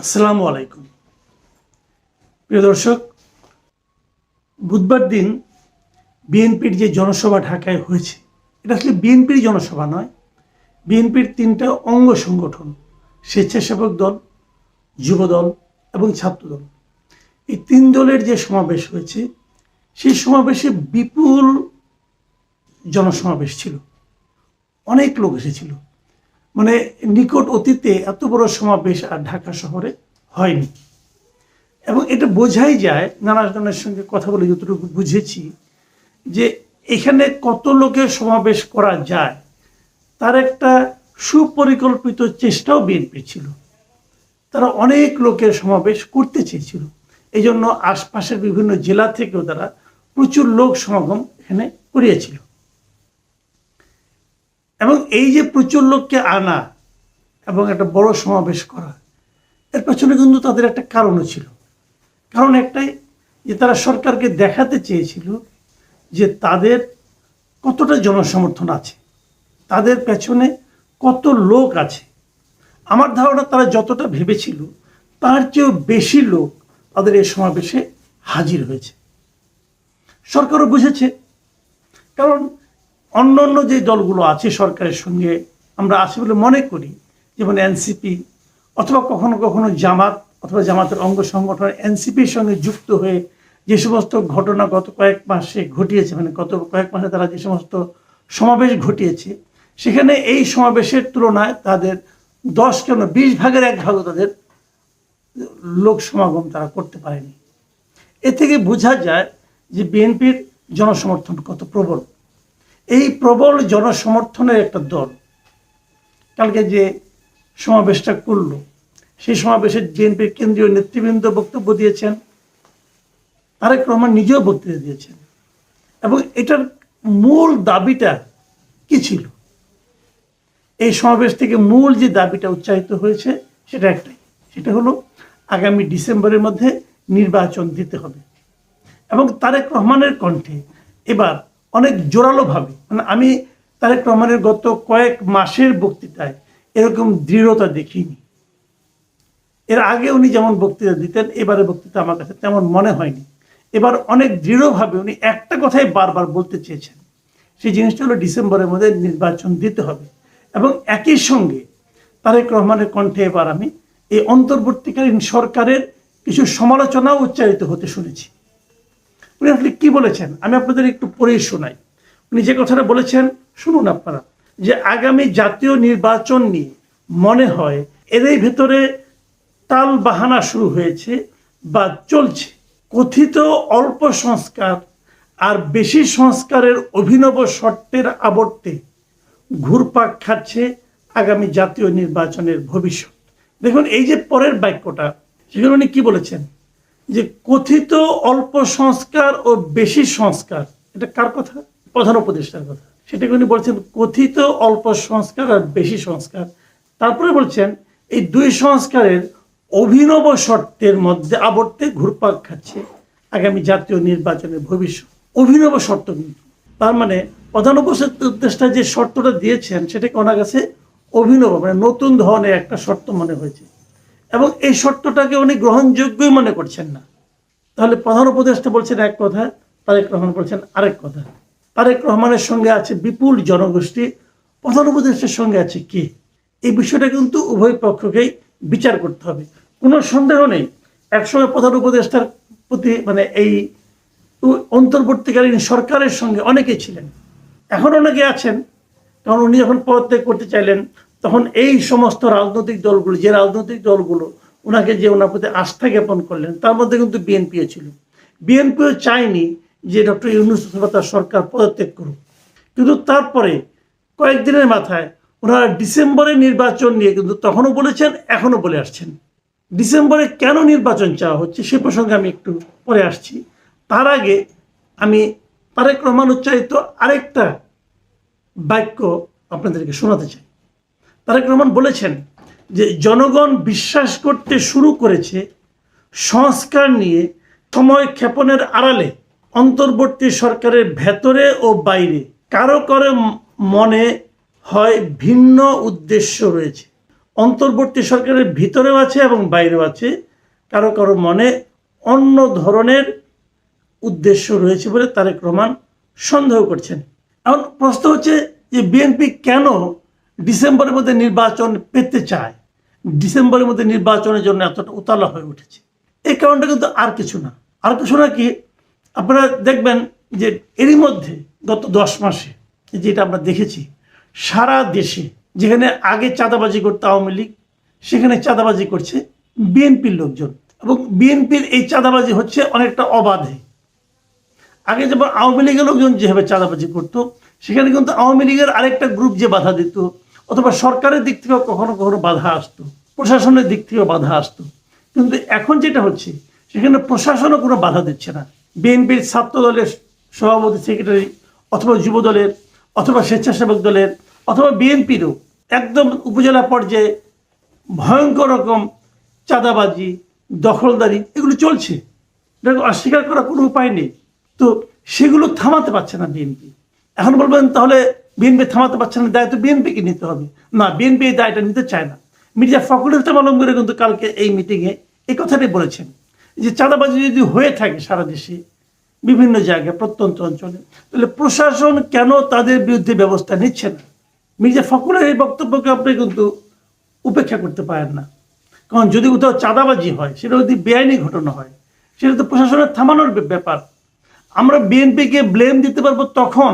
আসসালামু আলাইকুম। প্রিয় দর্শক, বুধবার দিন বিএনপির যে জনসভা ঢাকায় হয়েছে, এটা আসলে বিএনপির জনসভা নয়, বিএনপির তিনটা অঙ্গ সংগঠন, স্বেচ্ছাসেবক দল, যুবদল এবং ছাত্রদল। এই তিন দলের যে সমাবেশ হয়েছে, সেই সমাবেশে বিপুল জনসমাবেশ ছিল। অনেক লোক এসেছিল। মানে নিকট অতীতে এত বড় সমাবেশ আর ঢাকা শহরে হয়নি। এবং এটা বোঝাই যায় নানা জনের সঙ্গে কথা বলে যতটুকু বুঝেছি, যে এখানে কত লোকের সমাবেশ করা যায়, তার একটা সুপরিকল্পিত চেষ্টাও বিএনপি ছিল। তারা অনেক লোকের সমাবেশ করতে চেয়েছিল। এই জন্য আশপাশের বিভিন্ন জেলা থেকেও তারা প্রচুর লোক সমাগম এখানে করিয়েছিল। এবং এই যে প্রচুর লোককে আনা এবং একটা বড় সমাবেশ করা, এর পেছনে কিন্তু তাদের একটা কারণও ছিল। কারণ একটাই যে তারা সরকারকে দেখাতে চেয়েছিল যে তাদের কতটা জনসমর্থন আছে, তাদের পেছনে কত লোক আছে। আমার ধারণা তারা যতটা ভেবেছিল, তার চেয়েও বেশি লোক তাদের এই সমাবেশে হাজির হয়েছে। সরকারও বুঝেছে, কারণ অন্য অন্য যে দলগুলো আছে সরকারের সঙ্গে আমরা আছি বলে মনে করি, যেমন এনসিপি অথবা কখনো কখনো জামাত অথবা জামাতের অঙ্গ সংগঠন এনসিপির সঙ্গে যুক্ত হয়ে যে সমস্ত ঘটনা গত কয়েক মাসে ঘটিয়েছে মানে গত কয়েক মাসে তারা যে সমস্ত সমাবেশ ঘটিয়েছে, সেখানে এই সমাবেশের তুলনায় তাদের দশ কেন বিশ ভাগের এক ভাগও তাদের লোক সমাগম তারা করতে পারেনি। এ থেকে বোঝা যায় যে বিএনপির জনসমর্থন কত প্রবল। এই প্রবল জনসমর্থনের একটা দল। কালকে যে সমাবেশটা করল, সেই সমাবেশে বিএনপির কেন্দ্রীয় নেতৃবৃন্দ বক্তব্য দিয়েছেন, তারেক রহমান নিজেও বক্তৃতা দিয়েছেন। এবং এটার মূল দাবিটা কি ছিল? এই সমাবেশ থেকে মূল যে দাবিটা উচ্চারিত হয়েছে, সেটা একটাই। সেটা হলো, আগামী ডিসেম্বরের মধ্যে নির্বাচন দিতে হবে। এবং তারেক রহমানের কণ্ঠে এবার অনেক জোরালোভাবে মানে আমি তারেক রহমানের গত কয়েক মাসের বক্তৃতায় এরকম দৃঢ়তা দেখিনি। এর আগে উনি যেমন বক্তৃতা দিতেন এবারে বক্তৃতা আমার কাছে তেমন মনে হয়নি। এবার অনেক দৃঢ়ভাবে উনি একটা কথাই বারবার বলতে চেয়েছেন। সেই জিনিসটা হলো ডিসেম্বরের মধ্যে নির্বাচন দিতে হবে। এবং একই সঙ্গে তারেক রহমানের কণ্ঠে এবার আমি এই অন্তর্বর্তীকালীন সরকারের কিছু সমালোচনাও উচ্চারিত হতে শুনেছি। উনি আসলে কি বলেছেন? আমি আপনাদের একটু পড়ে শোনাই। উনি যে কথাটা বলেছেন, শুনুন আপনারা, যে আগামী জাতীয় নির্বাচন নিয়ে মনে হয় এরই ভেতরে তাল বাহানা শুরু হয়েছে বা চলছে। কথিত অল্প সংস্কার আর বেশি সংস্কারের অভিনব শর্তের আবর্তে ঘুরপাক খাচ্ছে আগামী জাতীয় নির্বাচনের ভবিষ্যৎ। দেখুন, এই যে পরের বাক্যটা, সেখানে উনি কি বলেছেন? যে কথিত অল্প সংস্কার ও বেশি সংস্কার, এটা কার কথা? প্রধান উপদেষ্টার কথা। সেটাকে উনি বলছেন কথিত অল্প সংস্কার আর বেশি সংস্কার। তারপরে বলছেন এই দুই সংস্কারের অভিনব শর্তের মধ্যে আবর্তে ঘুরপাক খাচ্ছে আগামী জাতীয় নির্বাচনের ভবিষ্যৎ। অভিনব শর্ত কিন্তু। তার মানে প্রধান উপদেষ্টা যে শর্তটা দিয়েছেন, সেটাকে ওনার কাছে অভিনব মানে নতুন ধরনের একটা শর্ত মনে হয়েছে। এবং এই শর্তটাকে উনি গ্রহণযোগ্যই মনে করছেন না। তাহলে প্রধান উপদেষ্টা বলছেন এক কথা, তারেক রহমান বলছেন আরেক কথা। তারেক রহমানের সঙ্গে আছে বিপুল জনগোষ্ঠী, প্রধান উপদেষ্টার সঙ্গে আছে কি? এই বিষয়টা কিন্তু উভয় পক্ষকেই বিচার করতে হবে। কোনো সন্দেহ নেই, একসময় প্রধান উপদেষ্টার প্রতি মানে এই অন্তর্বর্তীকালীন সরকারের সঙ্গে অনেকেই ছিলেন। এখন অনেকে আছেন, কারণ উনি যখন পদত্যাগ করতে চাইলেন তখন এই সমস্ত রাজনৈতিক দলগুলো, যে রাজনৈতিক দলগুলো ওনাকে যে ওনার প্রতি আস্থা জ্ঞাপন করলেন, তার মধ্যে কিন্তু বিএনপিও ছিল। বিএনপিও চায়নি যে ডক্টর ইউনুস তার সরকার পদত্যাগ করুক। কিন্তু তারপরে কয়েকদিনের মাথায় ওনারা ডিসেম্বরে নির্বাচন নিয়ে কিন্তু তখনও বলেছেন, এখনও বলে আসছেন। ডিসেম্বরে কেন নির্বাচন চাওয়া হচ্ছে সে প্রসঙ্গে আমি একটু পরে আসছি। তার আগে আমি তারেক রহমান উচ্চারিত আরেকটা বাক্য আপনাদেরকে শোনাতে চাই। তারেক রহমান বলেছেন যে জনগণ বিশ্বাস করতে শুরু করেছে সংস্কার নিয়ে সময় ক্ষেপণের আড়ালে অন্তর্বর্তী সরকারের ভেতরে ও বাইরে কারও কারও মনে হয় ভিন্ন উদ্দেশ্য রয়েছে। অন্তর্বর্তী সরকারের ভিতরেও আছে এবং বাইরেও আছে, কারও কারও মনে অন্য ধরনের উদ্দেশ্য রয়েছে বলে তারেক রহমান সন্দেহ করছেন। এখন প্রশ্ন হচ্ছে যে বিএনপি কেন ডিসেম্বরের মধ্যে নির্বাচন পেতে চায়। ডিসেম্বরের মধ্যে নির্বাচনের জন্য এতটা উতালা হয়ে উঠেছে। এই কারণটা কিন্তু আর কিছু না। আর কিছু না কি, আপনারা দেখবেন যে এরই মধ্যে গত দশ মাসে যেটা আমরা দেখেছি, সারা দেশে যেখানে আগে চাঁদাবাজি করতো আওয়ামী লীগ, সেখানে চাঁদাবাজি করছে বিএনপির লোকজন। এবং বিএনপির এই চাঁদাবাজি হচ্ছে অনেকটা অবাধে। আগে যেমন আওয়ামী লীগের লোকজন যেভাবে চাঁদাবাজি করতো, সেখানে কিন্তু আওয়ামী লীগের আরেকটা গ্রুপ যে বাধা দিত অথবা সরকারের দিক থেকেও কখনো কখনো বাধা আসতো, প্রশাসনের দিক থেকেও বাধা আসতো। কিন্তু এখন যেটা হচ্ছে, সেখানে প্রশাসনও কোনো বাধা দিচ্ছে না। বিএনপির ছাত্র দলের সভাপতি, সেক্রেটারি, অথবা যুব দলের অথবা স্বেচ্ছাসেবক দলের, অথবা বিএনপিরও একদম উপজেলা পর্যায়ে ভয়ঙ্কর রকম চাঁদাবাজি, দখলদারি এগুলো চলছে। এটাকে অস্বীকার করার কোনো উপায় নেই। তো সেগুলো থামাতে পারছে না বিএনপি। এখন বলবেন তাহলে বিএনপি থামাতে পারছে না, দায়িত্ব বিএনপিকে নিতে হবে। না বিএনপি এই দায়টা নিতে চায় না। মির্জা ফখরুল ইসলাম আলমগীর কিন্তু কালকে এই মিটিংয়ে এই কথাটাই বলেছেন, যে চাঁদাবাজি যদি হয়ে থাকে সারা দেশে, বিভিন্ন জায়গায়, প্রত্যন্ত অঞ্চলে, তাহলে প্রশাসন কেন তাদের বিরুদ্ধে ব্যবস্থা নিচ্ছে না? মির্জা ফখরুলের এই বক্তব্যকে আপনি কিন্তু উপেক্ষা করতে পারেন না। কারণ যদি কোথাও চাঁদাবাজি হয়, সেটা যদি বেআইনি ঘটনা হয়, সেটা তো প্রশাসনের থামানোর ব্যাপার। আমরা বিএনপিকে ব্লেম দিতে পারব তখন,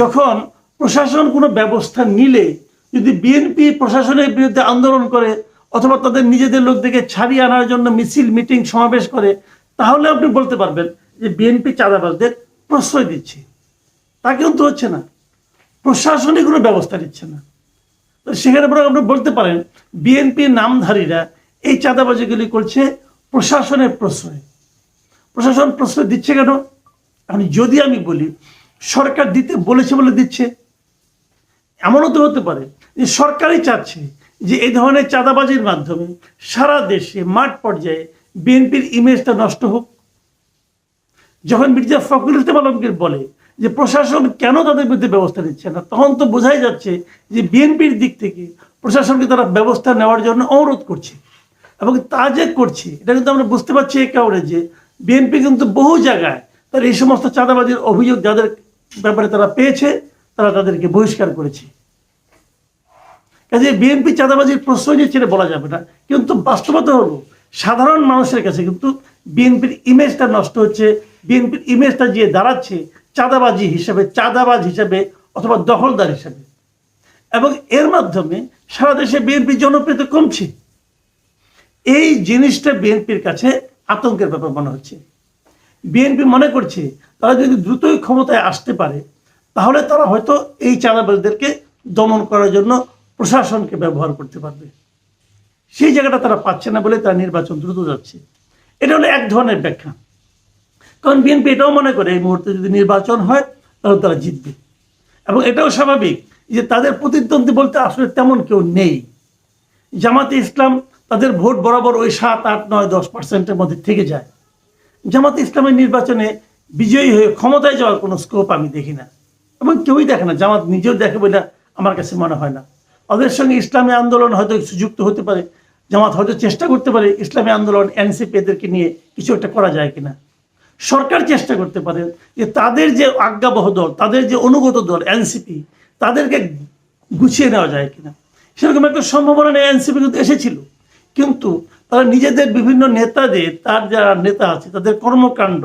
যখন প্রশাসন কোনো ব্যবস্থা নিলে, যদি বিএনপি প্রশাসনের বিরুদ্ধে আন্দোলন করে, অথবা তাদের নিজেদের লোকদেরকে ছাড়িয়ে আনার জন্য মিছিল, মিটিং, সমাবেশ করে, তাহলে আপনি বলতে পারবেন যে বিএনপি চাঁদাবাজদের প্রশ্রয় দিচ্ছে। তা কিন্তু হচ্ছে না। প্রশাসনিক কোনো ব্যবস্থা নিচ্ছে না। তো সেখানে বরং আপনি বলতে পারেন বিএনপি নামধারীরা এই চাঁদাবাজিগুলি করছে প্রশাসনের প্রশ্রয়। প্রশাসন প্রশ্রয় দিচ্ছে কেন? আমি যদি আমি বলি, সরকার দিতে বলেছে বলে দিচ্ছে। এমনও তো হতে পারে যে সরকারই চাচ্ছে যে এই ধরনের চাঁদাবাজির মাধ্যমে সারা দেশে মাঠ পর্যায়ে বিএনপির ইমেজটা নষ্ট হোক। যখন মির্জা ফখরুল ইসলাম আলমগীর বলে যে প্রশাসন কেন তাদের বিরুদ্ধে ব্যবস্থা নিচ্ছে না, তখন তো বোঝাই যাচ্ছে যে বিএনপির দিক থেকে প্রশাসনকে তারা ব্যবস্থা নেওয়ার জন্য অনুরোধ করছে। এবং তা যে করছে, এটা কিন্তু আমরা বুঝতে পারছি এই কারণে যে বিএনপি কিন্তু বহু জায়গায় তার এই সমস্ত চাঁদাবাজির অভিযোগ যাদের ব্যাপারে তারা পেয়েছে তারা তাদেরকে বহিষ্কার করেছে। কাজে বিএনপি চাঁদাবাজির প্রশ্রয় এটা বলা যাবে না। কিন্তু বাস্তবতা হলো, সাধারণ মানুষের কাছে কিন্তু বিএনপির ইমেজটা নষ্ট হচ্ছে। বিএনপির ইমেজটা যে দাঁড়াচ্ছে, চাঁদাবাজি হিসেবে, চাঁদাবাজ হিসেবে অথবা দখলদার হিসেবে। এবং এর মাধ্যমে সারা দেশে বিএনপির জনপ্রিয়তা কমছে। এই জিনিসটা বিএনপির কাছে আতঙ্কের ব্যাপার মনে হচ্ছে। বিএনপি মনে করছে, তারা যদি দ্রুতই ক্ষমতায় আসতে পারে তাহলে তারা হয়তো এই চাঁদাবাজদেরকে দমন করার জন্য প্রশাসনকে ব্যবহার করতে পারবে। সেই জায়গাটা তারা পাচ্ছে না বলে তারা নির্বাচন দ্রুত যাচ্ছে। এটা হলো এক ধরনের ব্যাখ্যা। কারণ বিএনপি এটাও মনে করে, এই মুহূর্তে যদি নির্বাচন হয়, তাহলে তারা জিতবে। এবং এটাও স্বাভাবিক যে তাদের প্রতিদ্বন্দ্বী বলতে আসলে তেমন কেউ নেই। জামাতে ইসলাম তাদের ভোট বরাবর ওই সাত, আট, নয়, দশ পার্সেন্টের মধ্যে থেকে যায়। জামাতে ইসলামের নির্বাচনে বিজয়ী হয়ে ক্ষমতায় যাওয়ার কোনো স্কোপ আমি দেখি না। এবং কেউই দেখে না, জামাত নিজেও দেখে বলে আমার কাছে মনে হয় না। ওদের সঙ্গে ইসলামী আন্দোলন হয়তো যুক্ত হতে পারে, জামাত হয়তো চেষ্টা করতে পারে ইসলামী আন্দোলন, এনসিপি এদেরকে নিয়ে কিছু একটা করা যায় কিনা। সরকার চেষ্টা করতে পারে যে তাদের যে আজ্ঞাবহ দল, তাদের যে অনুগত দল, এনসিপি, তাদেরকে গুছিয়ে নেওয়া যায় কিনা। সেরকম একটা সম্ভাবনা নিয়ে এনসিপি কিন্তু এসেছিল। কিন্তু তারা নিজেদের বিভিন্ন নেতাদের, তার যারা নেতা আছে, তাদের কর্মকাণ্ড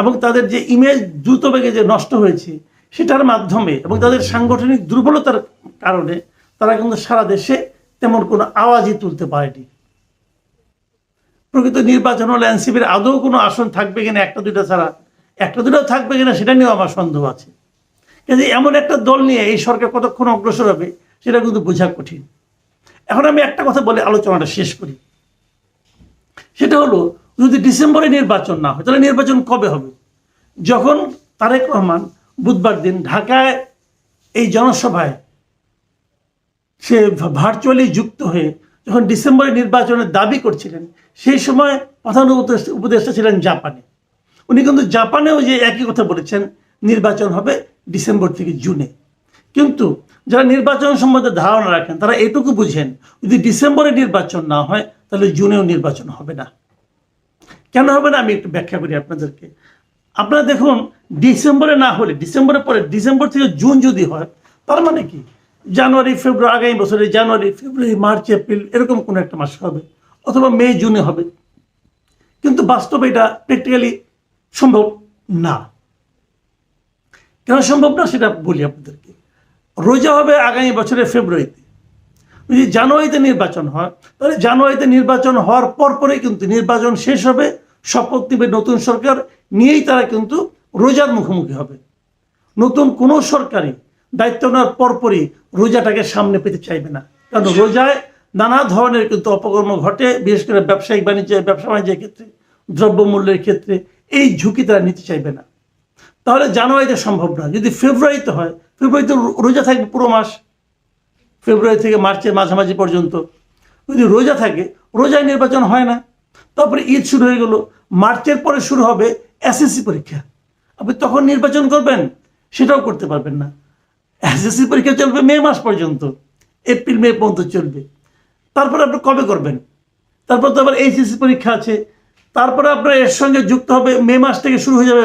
এবং তাদের যে ইমেজ দ্রুত বেগে যে নষ্ট হয়েছে সেটার মাধ্যমে এবং তাদের সাংগঠনিক দুর্বলতার কারণে তারা কিন্তু সারা দেশে তেমন কোনো আওয়াজই তুলতে পারেনি। প্রকৃত নির্বাচন হলে এনসিপির আদৌ কোনো আসন থাকবে কিনা একটা দুইটা ছাড়া, একটা দুটাও থাকবে কিনা সেটা নিয়েও আমার সন্দেহ আছে। কিন্তু এমন একটা দল নিয়ে এই সরকার কতক্ষণ অগ্রসর হবে সেটা কিন্তু বোঝা কঠিন। এখন আমি একটা কথা বলে আলোচনাটা শেষ করি। সেটা হলো, যদি ডিসেম্বরে নির্বাচন না হয়, তাহলে নির্বাচন কবে হবে? যখন তারেক রহমান বুধবার দিন ঢাকায় এই জনসভায় সে ভার্চুয়ালি যুক্ত হয়ে যখন ডিসেম্বরে নির্বাচনের দাবি করছিলেন, সেই সময় প্রধান উপদেষ্টা ছিলেন জাপানে। উনি কিন্তু জাপানেও যে একই কথা বলেছেন, নির্বাচন হবে ডিসেম্বর থেকে জুনে। কিন্তু যারা নির্বাচন সম্বন্ধে ধারণা রাখেন, তারা এটুকু বুঝেন, যদি ডিসেম্বরে নির্বাচন না হয়, তাহলে জুনেও নির্বাচন হবে না। কেন হবে না আমি একটু ব্যাখ্যা করি আপনাদেরকে। আপনারা দেখুন, ডিসেম্বরে না হলে ডিসেম্বরের পরে ডিসেম্বর থেকে জুন যদি হয়, তার মানে কি? জানুয়ারি, ফেব্রুয়ারি, আগামী বছরে জানুয়ারি, ফেব্রুয়ারি, মার্চ, এপ্রিল এরকম কোনো একটা মাস হবে, অথবা মে, জুনে হবে। কিন্তু বাস্তবে এটা প্র্যাকটিক্যালি সম্ভব না। কেন সম্ভব না সেটা বলি আপনাদেরকে। রোজা হবে আগামী বছরের ফেব্রুয়ারিতে। যদি জানুয়ারিতে নির্বাচন হয়, তাহলে জানুয়ারিতে নির্বাচন হওয়ার পরপরই কিন্তু নির্বাচন শেষ হবে শপথ নেবে নতুন সরকার নিয়েই তারা কিন্তু রোজার মুখোমুখি হবে। নতুন কোনো সরকারই দায়িত্ব নেওয়ার পরপরই রোজাটাকে সামনে পেতে চাইবে না। কারণ রোজায় নানা ধরনের কিন্তু অপকর্ম ঘটে বিশেষ করে ব্যবসায়িক বাণিজ্য ব্যবসা বাণিজ্যের ক্ষেত্রে দ্রব্যমূল্যের ক্ষেত্রে এই ঝুঁকি তারা নিতে চাইবে না। তাহলে জানুয়ারিতে সম্ভব না। যদি ফেব্রুয়ারিতে হয় ফেব্রুয়ারিতে রোজা থাকবে পুরো মাস। ফেব্রুয়ারি থেকে মার্চের মাঝামাঝি পর্যন্ত। যদি রোজা থাকে রোজায় নির্বাচন হয় না। তারপরে ঈদ শুরু হয়ে গেল। মার্চের পরে শুরু হবে এসএসসি পরীক্ষা। আপনি তখন নির্বাচন করবেন, সেটাও করতে পারবেন না। এসএসসি পরীক্ষা চলবে মে মাস পর্যন্ত। এপ্রিল, মে পর্যন্ত চলবে। তারপরে আপনি কবে করবেন? তারপর তো আবার এইচএসসি পরীক্ষা আছে। তারপরে আপনার এর সঙ্গে যুক্ত হবে, মে মাস থেকে শুরু হয়ে যাবে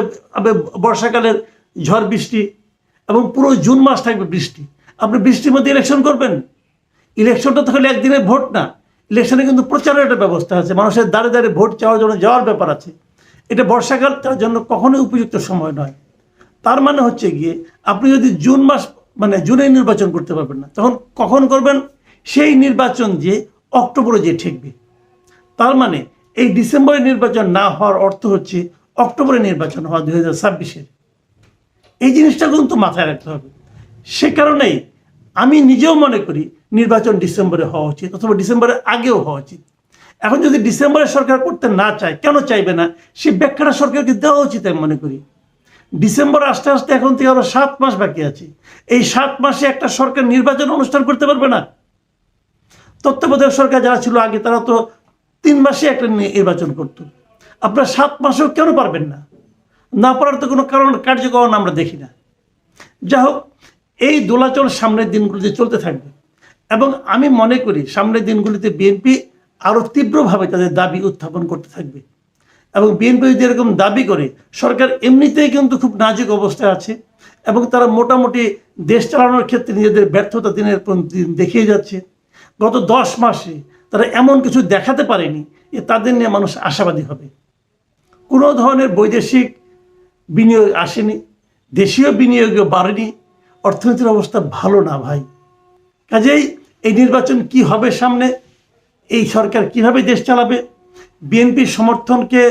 বর্ষাকালের ঝড় বৃষ্টি এবং পুরো জুন মাস থাকবে বৃষ্টি। আপনি বৃষ্টির মধ্যে ইলেকশন করবেন। ইলেকশনটা তো হলে একদিনের ভোট না। ইলেকশনে কিন্তু প্রচারের একটা ব্যবস্থা আছে। মানুষের দাঁড়ে দাঁড়িয়ে ভোট চাওয়ার জন্য যাওয়ার ব্যাপার আছে। এটা বর্ষাকাল, তার জন্য কখনোই উপযুক্ত সময় নয়। তার মানে হচ্ছে গিয়ে, আপনি যদি জুন মাস মানে জুনে নির্বাচন করতে পারবেন না, তখন কখন করবেন? সেই নির্বাচন যে অক্টোবরে যে ঠেকবে। তার মানে এই ডিসেম্বরে নির্বাচন না হওয়ার অর্থ হচ্ছে অক্টোবরে নির্বাচন হওয়া দুই হাজার ছাব্বিশের। এই জিনিসটা কিন্তু মাথায় রাখতে হবে। সে কারণেই আমি নিজেও মনে করি নির্বাচন ডিসেম্বরে হওয়া উচিত অথবা ডিসেম্বরের আগেও হওয়া উচিত। এখন যদি ডিসেম্বরে সরকার করতে না চায়, কেন চাইবে না? সে ব্যাখ্যাটা সরকারকে দেওয়া উচিত আমি মনে করি। ডিসেম্বর আসতে আসতে এখন থেকে আরও সাত মাস বাকি আছে। এই সাত মাসে একটা সরকার নির্বাচন অনুষ্ঠান করতে পারবে না। তত্ত্বাবধায়ক সরকার যারা ছিল আগে, তারা তো তিন মাসে একটা নির্বাচন করতো। আপনার সাত মাসেও কেন পারবেন না? না পারার তো কোনো কারণ কার্যকরণ আমরা দেখি না। যা হোক, এই দোলাচল সামনের দিনগুলিতে চলতে থাকবে। এবং আমি মনে করি সামনের দিনগুলিতে বিএনপি আরও তীব্রভাবে তাদের দাবি উত্থাপন করতে থাকবে। এবং বিএনপি যদি এরকম দাবি করে, সরকার এমনিতেই কিন্তু খুব নাজুক অবস্থায় আছে এবং তারা মোটামুটি দেশ চালানোর ক্ষেত্রে নিজেদের ব্যর্থতা দিনের দিন দেখিয়ে যাচ্ছে। গত দশ মাসে তারা এমন কিছু দেখাতে পারেনি যে তাদের নিয়ে মানুষ আশাবাদী হবে। কোনো ধরনের বৈদেশিক বিনিয়োগ আসেনি, দেশীয় বিনিয়োগও বাড়েনি, অর্থনীতির অবস্থা ভালো না ভাই। কাজেই এই নির্বাচন কি হবে সামনে, এই সরকার কীভাবে দেশ চালাবে, বিএনপির সমর্থনকে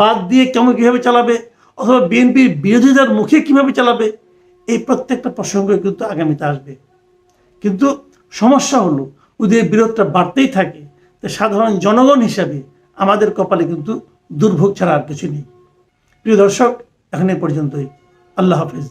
বাদ দিয়ে কেমন কীভাবে চালাবে, অথবা বিএনপির বিরোধিতার মুখে কীভাবে চালাবে, এই প্রত্যেকটা প্রসঙ্গ কিন্তু আগামীতে আসবে। কিন্তু সমস্যা হলো এই বিরোধটা বাড়তেই থাকে তো সাধারণ জনগণ হিসাবে আমাদের কপালে কিন্তু দুর্ভোগ ছাড়া আর কিছু নেই। প্রিয় দর্শক, এখন এই পর্যন্তই। আল্লাহ হাফিজ।